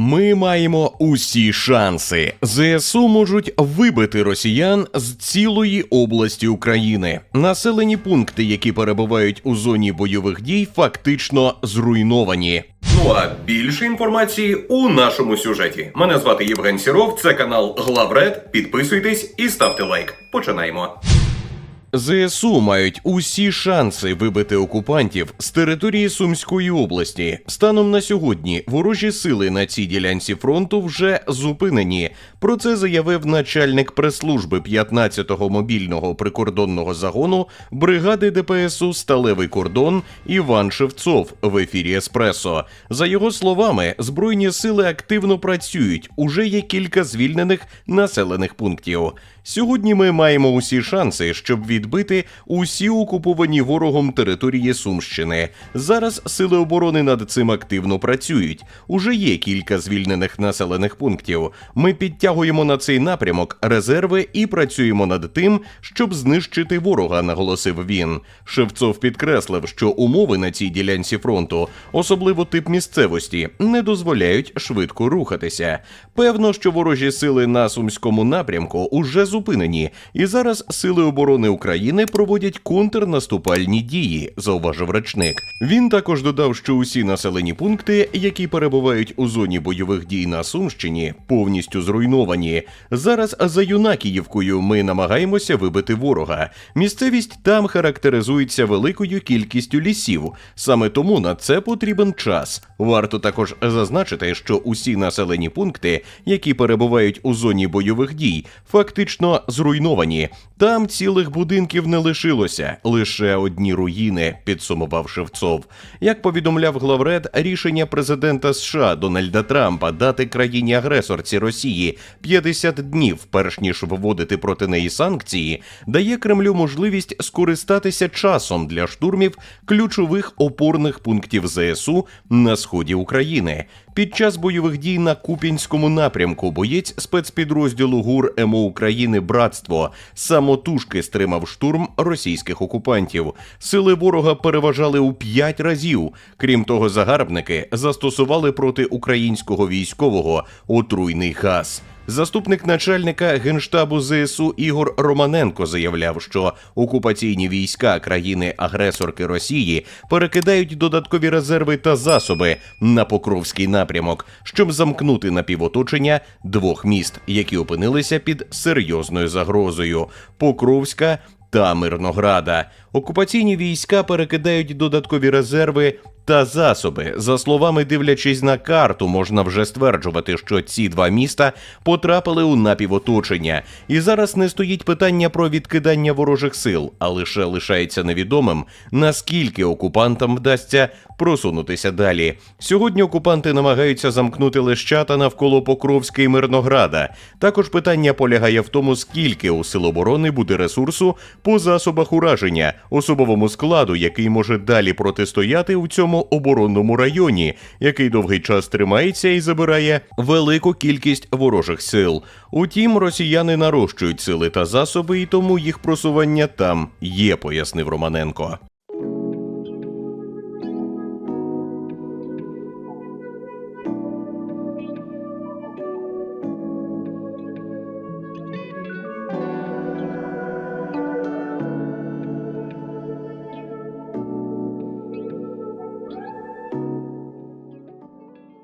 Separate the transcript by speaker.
Speaker 1: Ми маємо усі шанси. ЗСУ можуть вибити росіян з цілої області України. Населені пункти, які перебувають у зоні бойових дій, фактично зруйновані. Ну а більше інформації у нашому сюжеті. Мене звати Євген Сіров. Це канал Главред. Підписуйтесь і ставте лайк. Починаємо. ЗСУ мають усі шанси вибити окупантів з території Сумської області. Станом на сьогодні ворожі сили на цій ділянці фронту вже зупинені. Про це заявив начальник прес-служби 15-го мобільного прикордонного загону бригади ДПСУ Сталевий кордон Іван Шевцов в ефірі Еспресо. За його словами, збройні сили активно працюють. Уже є кілька звільнених населених пунктів. Сьогодні ми маємо усі шанси, щоб відбити усі окуповані ворогом території Сумщини. Зараз сили оборони над цим активно працюють. Уже є кілька звільнених населених пунктів. Ми підтягуємо на цей напрямок резерви і працюємо над тим, щоб знищити ворога, наголосив він. Шевцов підкреслив, що умови на цій ділянці фронту, особливо тип місцевості, не дозволяють швидко рухатися. Певно, що ворожі сили на сумському напрямку уже зупинені, і зараз сили оборони України проводять контрнаступальні дії, зауважив речник. Він також додав, що усі населені пункти, які перебувають у зоні бойових дій на Сумщині, повністю зруйновані. Зараз за Юнакіївкою ми намагаємося вибити ворога. Місцевість там характеризується великою кількістю лісів. Саме тому на це потрібен час. Варто також зазначити, що усі населені пункти, які перебувають у зоні бойових дій, фактично зруйновані. Там цілих будинків не лишилося, лише одні руїни, підсумував Шевцов. Як повідомляв главред, рішення президента США Дональда Трампа дати країні агресорці Росії 50 днів, перш ніж вводити проти неї санкції, дає Кремлю можливість скористатися часом для штурмів ключових опорних пунктів ЗСУ на сході України. Під час бойових дій на Купінському напрямку боєць спецпідрозділу ГУР МО України Братство самотужки стримав штурм російських окупантів. Сили ворога переважали у п'ять разів. Крім того, загарбники застосували проти українського військового отруйний газ. Заступник начальника генштабу ЗСУ Ігор Романенко заявляв, що окупаційні війська країни-агресорки Росії перекидають додаткові резерви та засоби на Покровський напрямок, щоб замкнути напівоточення двох міст, які опинилися під серйозною загрозою: Покровська та Мирнограда. Окупаційні війська перекидають додаткові резерви та засоби. За словами дивлячись на карту, можна вже стверджувати, що ці два міста потрапили у напівоточення. І зараз не стоїть питання про відкидання ворожих сил, а лише лишається невідомим, наскільки окупантам вдасться просунутися далі. Сьогодні окупанти намагаються замкнути лещата навколо Покровська і Мирнограда. Також питання полягає в тому, скільки у сил оборони буде ресурсу по засобах ураження, особовому складу, який може далі протистояти у цьому оборонному районі, який довгий час тримається і забирає велику кількість ворожих сил. Утім, росіяни нарощують сили та засоби, і тому їх просування там є, пояснив Романенко.